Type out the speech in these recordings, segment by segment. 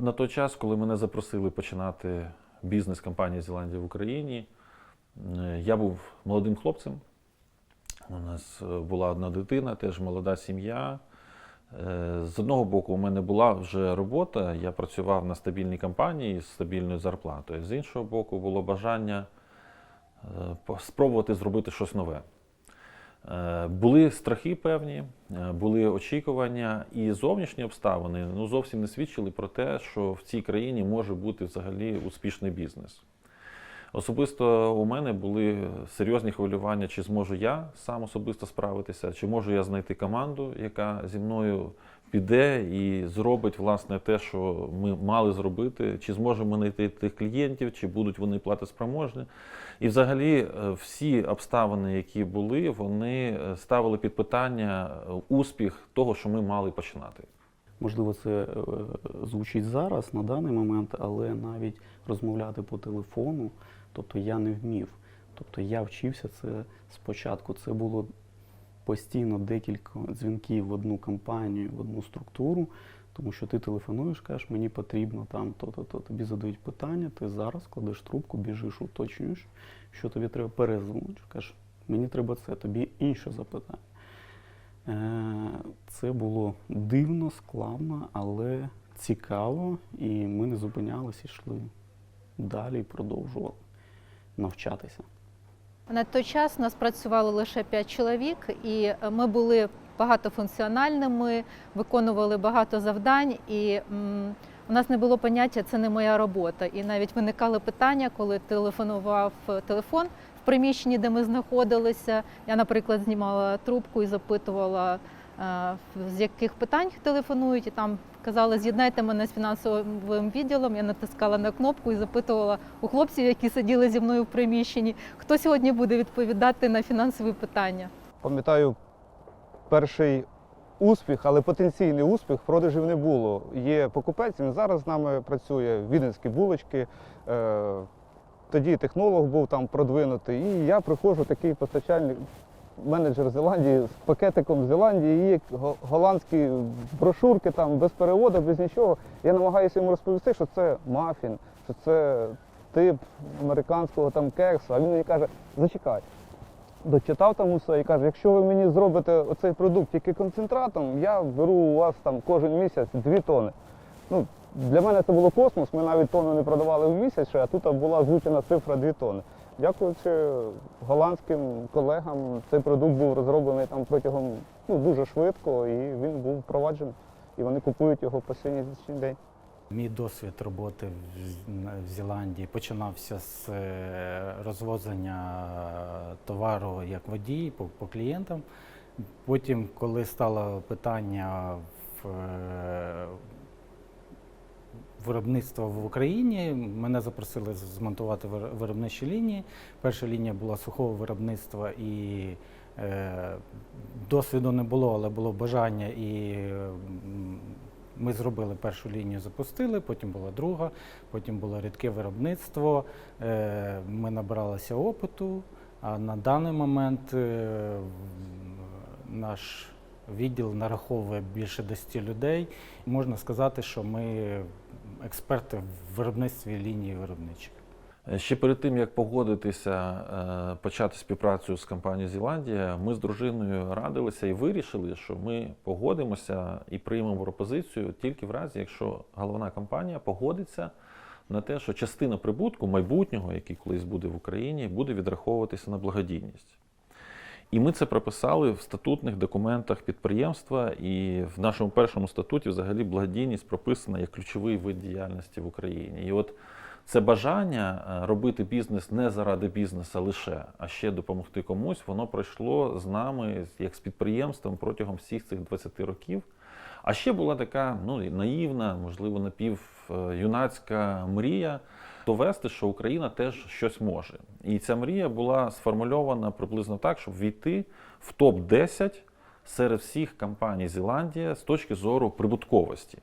На той час, коли мене запросили починати бізнес компанії Зеландія в Україні, е, я був молодим хлопцем. У нас е, була одна дитина, теж молода сім'я. Е, З одного боку, у мене була вже робота, я працював на стабільній компанії з стабільною зарплатою. З іншого боку, було бажання спробувати зробити щось нове. Е, Були страхи певні, е, були очікування, і зовнішні обставини ну, зовсім не свідчили про те, що в цій країні може бути взагалі успішний бізнес. Особисто у мене були серйозні хвилювання, чи зможу я сам особисто справитися, чи можу я знайти команду, яка зі мною піде і зробить власне те, що ми мали зробити, чи зможемо знайти тих клієнтів, чи будуть вони платоспроможні. І взагалі е, всі обставини, які були, вони е, ставили під питання е, успіх того, що ми мали починати. Можливо, це звучить зараз на даний момент, але навіть розмовляти по телефону, тобто я не вмів. Тобто я вчився це спочатку. Це було постійно декілька дзвінків в одну компанію, в одну структуру, тому що ти телефонуєш, кажеш, мені потрібно там то-то, то тобі задають питання, ти зараз кладеш трубку, біжиш, уточнюєш, що тобі треба, перезвониш, кажеш, мені треба це, тобі інше запитання. Е, Це було дивно, складно, але цікаво, і ми не зупинялися, йшли далі і продовжували навчатися. На той час нас працювало лише 5 чоловік, і е, ми були багатофункціональними, виконували багато завдань, і у нас не було поняття це не моя робота. І навіть виникали питання, коли телефонував е, телефон в приміщенні, де ми знаходилися. Я, наприклад, знімала трубку і запитувала, е, з яких питань телефонують, і там казали, з'єднайте мене з фінансовим відділом. Я натискала на кнопку і запитувала у хлопців, які сиділи зі мною в приміщенні, хто сьогодні буде відповідати на фінансові питання. Пам'ятаю перший успіх, але потенційний успіх продажів не було. Є покупець, він зараз з нами працює, віденські булочки. Е, Тоді технолог був там продвинутий. І я приходжу, такий постачальник, менеджер Зеландії з пакетиком Зеландії, є голландські брошурки там без переводу, без нічого. Я намагаюся йому розповісти, що це мафін, що це тип американського там кексу. А він мені каже, зачекай дочитав там усе і каже, якщо ви мені зробите оцей продукт тільки концентратом, я беру у вас там кожен місяць 2 тони. Ну, для мене це було космос, ми навіть тонну не продавали в місяць, ще, а тут була озвучена цифра 2 тони. Дякуючи голландським колегам, цей продукт був розроблений там протягом ну, дуже швидко і він був впроваджений. І вони купують його по сьогоднішній день. Мій досвід роботи в З- на- в Зеландії починався з е, розвозення товару як водій по, по клієнтам. Потім, коли стало питання в е, виробництва в Україні, мене запросили змонтувати вир- виробничі лінії. Перша лінія була сухого виробництва і е, досвіду не було, але було бажання і ми зробили першу лінію, запустили, потім була друга, потім було рідке виробництво. е, Ми набиралися опиту. А на даний момент е, наш відділ нараховує більше 10 людей. Можна сказати, що ми експерти в виробництві лінії виробничих. Е, Ще перед тим, як погодитися е, почати співпрацю з компанією Зеландія, ми з дружиною радилися і вирішили, що ми погодимося і приймемо пропозицію тільки в разі, якщо головна компанія погодиться на те, що частина прибутку майбутнього, який колись буде в Україні, буде відраховуватися на благодійність. І ми це прописали в статутних документах підприємства, і в нашому першому статуті взагалі благодійність прописана як ключовий вид діяльності в Україні. І от це бажання е, робити бізнес не заради бізнесу лише, а ще допомогти комусь, воно пройшло з нами як з підприємством протягом всіх цих 20 років. А ще була така ну, наївна, можливо, напівюнацька мрія довести, що Україна теж щось може. І ця мрія була сформульована приблизно так, щоб війти в топ-10 серед всіх компаній Зеландія з точки зору прибутковості.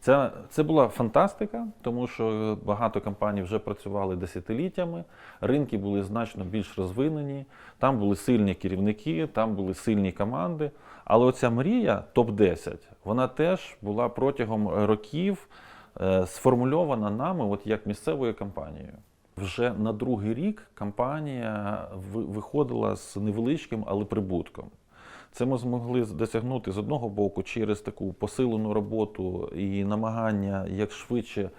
Це, це була фантастика, тому що багато компаній вже працювали десятиліттями, ринки були значно більш розвинені, там були сильні керівники, там були сильні команди. Але оця мрія топ-10, вона теж була протягом років сформульована нами от як місцевою компанією. Вже на другий рік компанія виходила з невеличким, але прибутком. Це ми змогли досягнути з одного боку через таку посилену роботу і намагання як швидше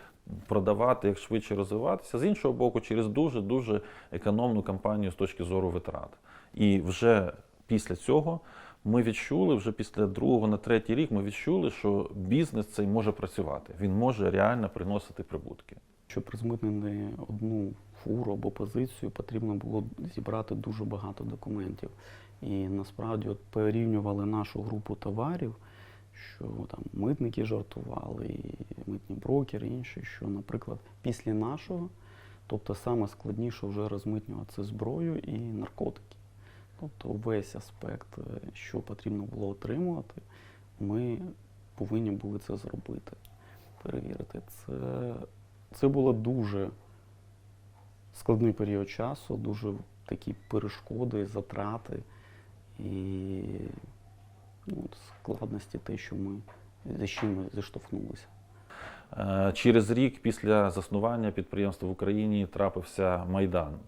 продавати, як швидше розвиватися, з іншого боку, через дуже дуже економну кампанію з точки зору витрат. І вже після цього ми відчули, вже після другого на третій рік, ми відчули, що бізнес цей може працювати. Він може реально приносити прибутки. Щоб розмитнити одну фуру або позицію, потрібно було зібрати дуже багато документів. І насправді от порівнювали нашу групу товарів, що там митники жартували, і митні брокери, інші, що, наприклад, після нашого, тобто саме складніше вже розмитнювати зброю і наркотики. Тобто весь аспект, е, що потрібно було отримувати, ми повинні були це зробити, перевірити. Це, це було дуже складний період часу, дуже такі перешкоди, затрати і ну, складності те, що ми за чим ми зіштовхнулися. Е, Через рік після заснування підприємства в Україні трапився Майдан.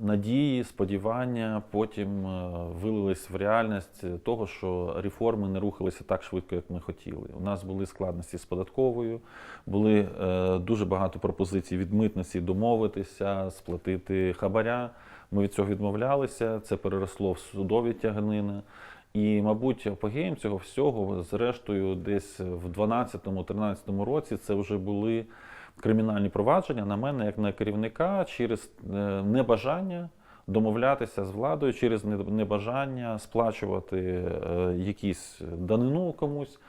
Надії, сподівання потім е, вилились в реальність того, що реформи не рухалися так швидко, як ми хотіли. У нас були складності з податковою, були е, дуже багато пропозицій від митниці домовитися, сплатити хабаря. Ми від цього відмовлялися, це переросло в судові тягнини. І, мабуть, апогеєм цього всього, зрештою, десь в 12-13 році це вже були кримінальні провадження на мене як на керівника через е, небажання домовлятися з владою, через небажання сплачувати е, якісь данину комусь.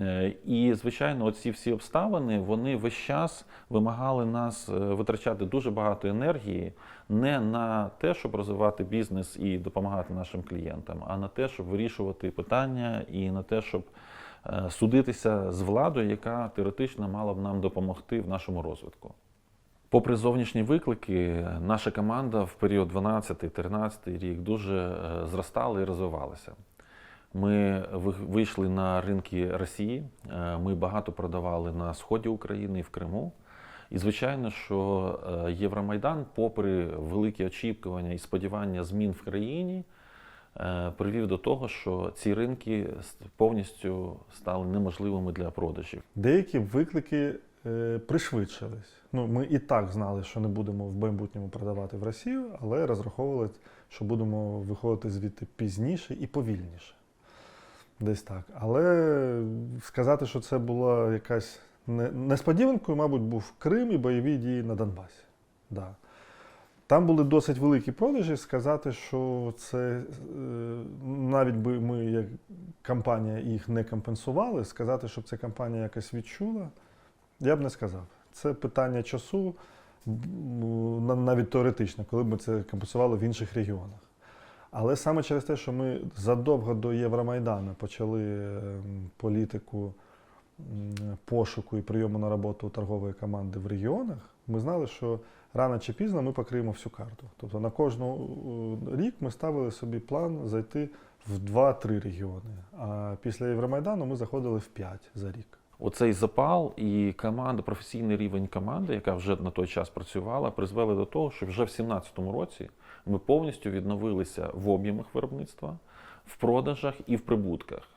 Е, І, звичайно, оці всі обставини вони весь час вимагали нас витрачати дуже багато енергії не на те, щоб розвивати бізнес і допомагати нашим клієнтам, а на те, щоб вирішувати питання і на те, щоб судитися з владою, яка теоретично мала б нам допомогти в нашому розвитку. Попри зовнішні виклики, наша команда в період 12-13 рік дуже е, зростала і розвивалася. Ми вийшли на ринки Росії, е, ми багато продавали на сході України і в Криму. І звичайно, що е, Євромайдан, попри великі очікування і сподівання змін в країні, е, привів до того, що ці ринки повністю стали неможливими для продажів. Деякі виклики е, пришвидшились. Ну, ми і так знали, що не будемо в майбутньому продавати в Росію, але розраховували, що будемо виходити звідти пізніше і повільніше. Десь так. Але сказати, що це була якась несподіванкою, мабуть, був Крим і бойові дії на Донбасі. Да. Там були досить великі продажі. Сказати, що це е, навіть би ми, як компанія, їх не компенсували, сказати, щоб ця компанія якось відчула, я б не сказав. Це питання часу, навіть теоретично, коли б ми це компенсували в інших регіонах. Але саме через те, що ми задовго до Євромайдану почали ем, політику пошуку і прийому на роботу торгової команди в регіонах, ми знали, що рано чи пізно ми покриємо всю карту. Тобто на кожну е, рік ми ставили собі план зайти в 2-3 регіони. А після Євромайдану ми заходили в 5 за рік. Оцей запал і команда, професійний рівень команди, яка вже на той час працювала, призвели до того, що вже в 2017 році ми повністю відновилися в об'ємах виробництва, в продажах і в прибутках.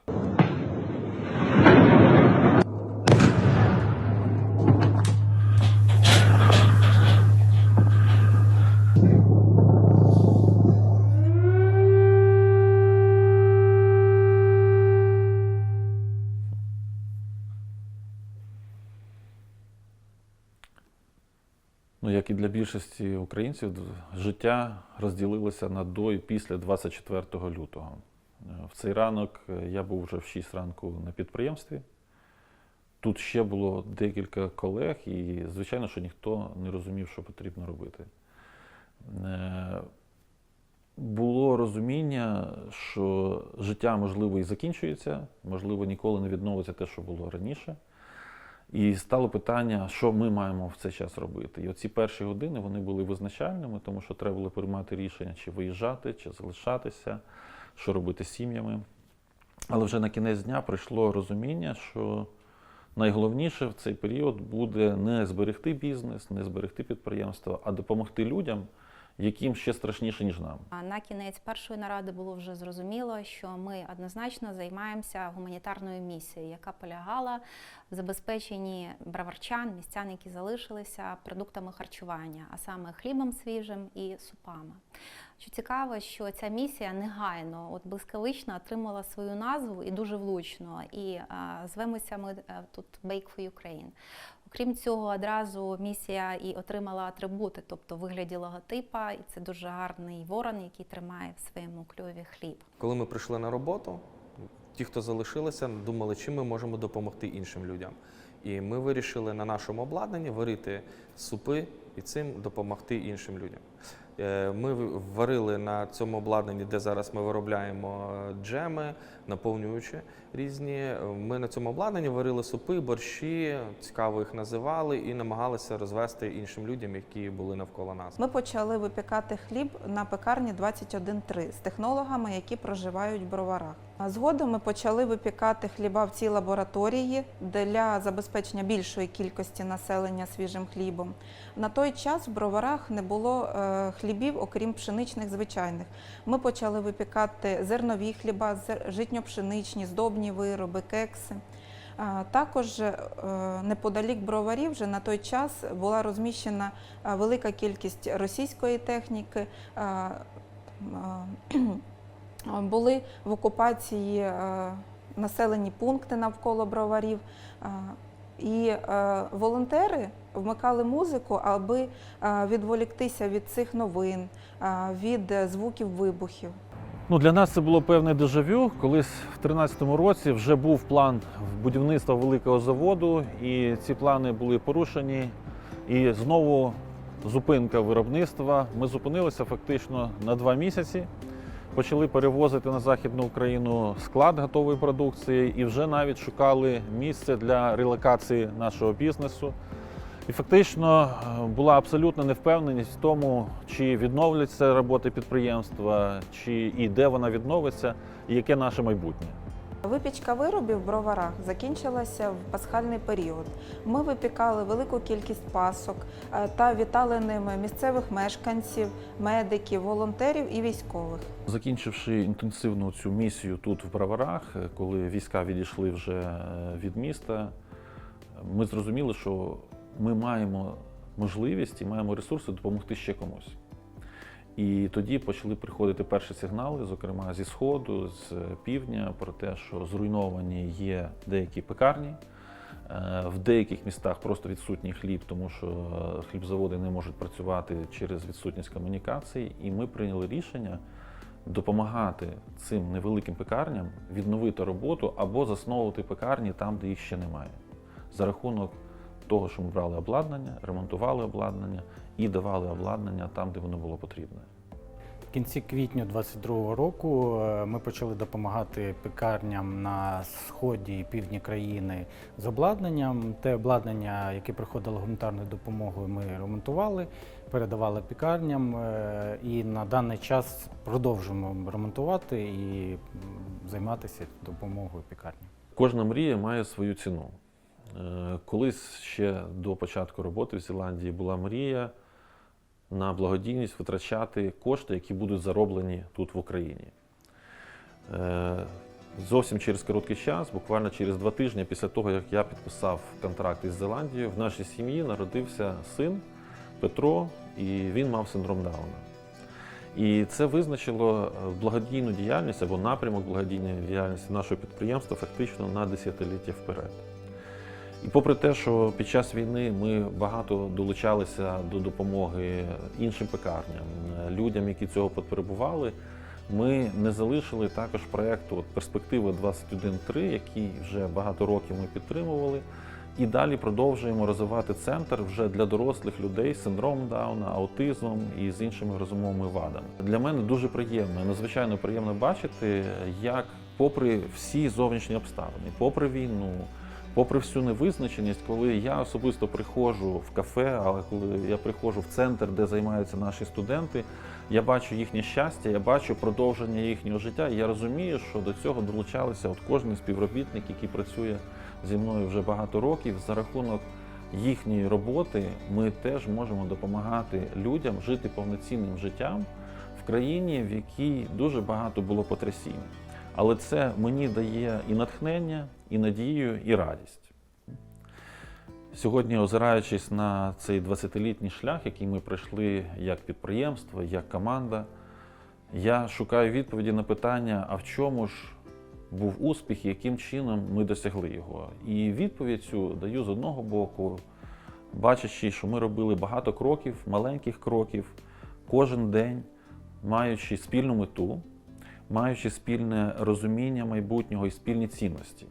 Для більшості українців, життя розділилося на до і після 24 лютого. В цей ранок я був вже в 6 ранку на підприємстві. Тут ще було декілька колег, і звичайно, що ніхто не розумів, що потрібно робити. Е, Було розуміння, що життя можливо і закінчується, можливо, ніколи не відновиться те, що було раніше. І стало питання, що ми маємо в цей час робити. І оці перші години вони були визначальними, тому що треба було приймати рішення, чи виїжджати, чи залишатися, що робити з сім'ями. Але вже на кінець дня прийшло розуміння, що найголовніше в цей період буде не зберегти бізнес, не зберегти підприємство, а допомогти людям, яким ще страшніше, ніж нам. А На кінець першої наради було вже зрозуміло, що ми однозначно займаємося гуманітарною місією, яка полягала в забезпеченні браварчан, містян, які залишилися продуктами харчування, а саме хлібом свіжим і супами. Що цікаво, що ця місія негайно, от блискавично отримала свою назву і дуже влучно. І а, звемося ми е, тут Bake for Ukraine. Окрім цього, одразу місія і отримала атрибути, тобто вигляді логотипа, і це дуже гарний ворон, який тримає в своєму кльові хліб. Коли ми прийшли на роботу, ті, хто залишилися, думали, чим ми можемо допомогти іншим людям. І ми вирішили на нашому обладнанні варити супи і цим допомогти іншим людям. Е, Ми варили на цьому обладнанні, де зараз ми виробляємо е, джеми, наповнюючі різні. Е, Ми на цьому обладнанні варили супи, борщі, цікаво їх називали і намагалися розвести іншим людям, які були навколо нас. Ми почали випікати хліб на пекарні 21.3 з технологами, які проживають в броварах. Згодом ми почали випікати хліба в цій лабораторії для забезпечення більшої кількості населення свіжим хлібом. На той час в броварах не було е, хлібів, окрім пшеничних звичайних. Ми почали випікати зернові хліба, житньо-пшеничні, здобні вироби, кекси. Також е, неподалік броварів вже на той час була розміщена велика кількість російської техніки. А, Були в окупації е, населені пункти навколо броварів. І е, волонтери вмикали музику, аби е, відволіктися від цих новин, е, від е, звуків вибухів. Ну, для нас це було певне дежавю. Колись в 2013 році вже був план будівництва великого заводу, і ці плани були порушені. І знову зупинка виробництва. Ми зупинилися фактично на два місяці. Почали перевозити на Західну Україну склад готової продукції і вже навіть шукали місце для релокації нашого бізнесу. І фактично е, була абсолютна невпевненість в тому, чи відновляться роботи підприємства, чи і де вона відновиться, і яке наше майбутнє. Випічка виробів в броварах закінчилася в пасхальний період. Ми випікали велику кількість пасок е, та вітали ними місцевих мешканців, медиків, волонтерів і військових. Закінчивши інтенсивну цю місію тут в Браварах, е, коли війська відійшли вже е, від міста, ми зрозуміли, що ми маємо можливість і маємо ресурси допомогти ще комусь. І тоді почали приходити перші сигнали, зокрема зі сходу, з півдня, про те, що зруйновані є деякі пекарні. Е, В деяких містах просто відсутній хліб, тому що е, хлібзаводи не можуть працювати через відсутність комунікацій. І ми прийняли рішення допомагати цим невеликим пекарням відновити роботу або засновувати пекарні там, де їх ще немає. За рахунок того, що ми брали обладнання, ремонтували обладнання і давали обладнання там, де воно було потрібне. В кінці квітня 22-го року е, ми почали допомагати пекарням на сході і півдні країни з обладнанням. Те обладнання, яке приходило гуманітарною допомогою, ми ремонтували, передавали пекарням е, і на даний час продовжуємо ремонтувати і займатися допомогою пекарням. Кожна мрія має свою ціну. Е, Колись ще до початку роботи в Зеландії була мрія на благодійність витрачати кошти, які будуть зароблені тут в Україні. Е, Зовсім через короткий час, буквально через два тижні після того, як я підписав контракт із Зеландією, в нашій сім'ї народився син Петро, і він мав синдром Дауна. І це визначило е, благодійну діяльність або напрямок благодійної діяльності нашого підприємства фактично на десятиліття вперед. І попри те, що під час війни ми багато долучалися до допомоги іншим пекарням, людям, які цього потребували, ми не залишили також проєкту от перспектива 21.3, який вже багато років ми підтримували. І далі продовжуємо розвивати центр вже для дорослих людей з синдромом Дауна, аутизмом і з іншими розумовими вадами. Для мене дуже приємно, надзвичайно приємно бачити, як, попри всі зовнішні обставини, попри війну, попри всю невизначеність, коли я особисто приходжу в кафе, але коли я приходжу в центр, де займаються наші студенти, Я бачу їхнє щастя, я бачу продовження їхнього життя. І я розумію, що до цього долучалися от кожен співробітник, який працює зі мною вже багато років. За рахунок їхньої роботи ми теж можемо допомагати людям жити повноцінним життям в країні, в якій дуже багато було потрясінь. Але це мені дає і натхнення, і надію, і радість. Сьогодні, озираючись на цей 20-літній шлях, який ми пройшли як підприємство, як команда, я шукаю відповіді на питання, а в чому ж був успіх і яким чином ми досягли його. І відповідь цю даю з одного боку, бачачи, що ми робили багато кроків, маленьких кроків, кожен день, маючи спільну мету, маючи спільне розуміння майбутнього і спільні цінності.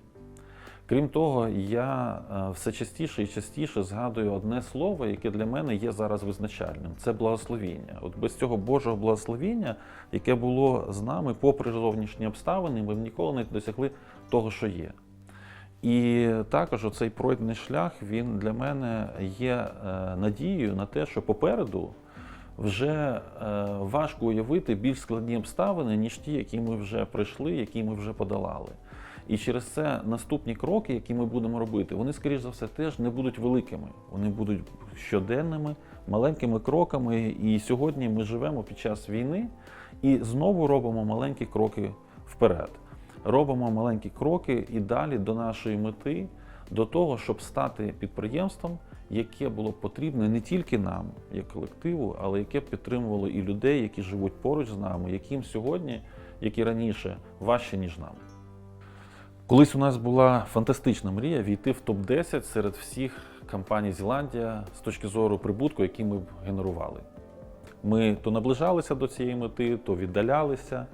Крім того, я е, все частіше і частіше згадую одне слово, яке для мене є зараз визначальним це благословіння. От без цього Божого благословіння, яке було з нами, попри зовнішні обставини, ми б ніколи не досягли того, що є. І також оцей пройдений шлях він для мене є е, надією на те, що попереду вже е, важко уявити більш складні обставини, ніж ті, які ми вже пройшли, які ми вже подолали. І через це наступні кроки, які ми будемо робити, вони, скоріш за все, теж не будуть великими. Вони будуть щоденними, маленькими кроками. І сьогодні ми живемо під час війни і знову робимо маленькі кроки вперед. Робимо маленькі кроки і далі до нашої мети, до того, щоб стати підприємством, яке було потрібне не тільки нам, як колективу, але яке підтримувало і людей, які живуть поруч з нами, яким сьогодні, як і раніше, важче, ніж нам. Колись у нас була фантастична мрія війти в топ-10 серед всіх компаній Зеландія з точки зору прибутку, який ми б генерували. Ми то наближалися до цієї мети, то віддалялися.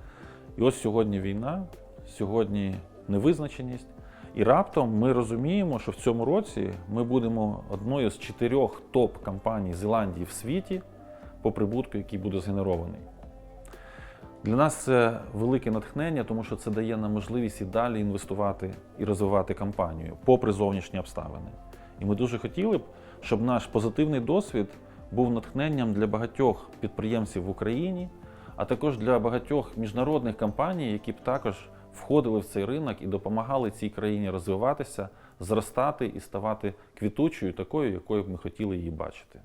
І ось сьогодні війна, сьогодні невизначеність. І раптом ми розуміємо, що в цьому році ми будемо одною з чотирьох топ-компаній Зеландії в світі по прибутку, який буде згенерований. Для нас це велике натхнення, тому що це дає нам можливість і далі інвестувати і розвивати компанію, попри зовнішні обставини. І ми дуже хотіли б, щоб наш позитивний досвід був натхненням для багатьох підприємців в Україні, а також для багатьох міжнародних компаній, які б також входили в цей ринок і допомагали цій країні розвиватися, зростати і ставати квітучою, такою, якою б ми хотіли її бачити.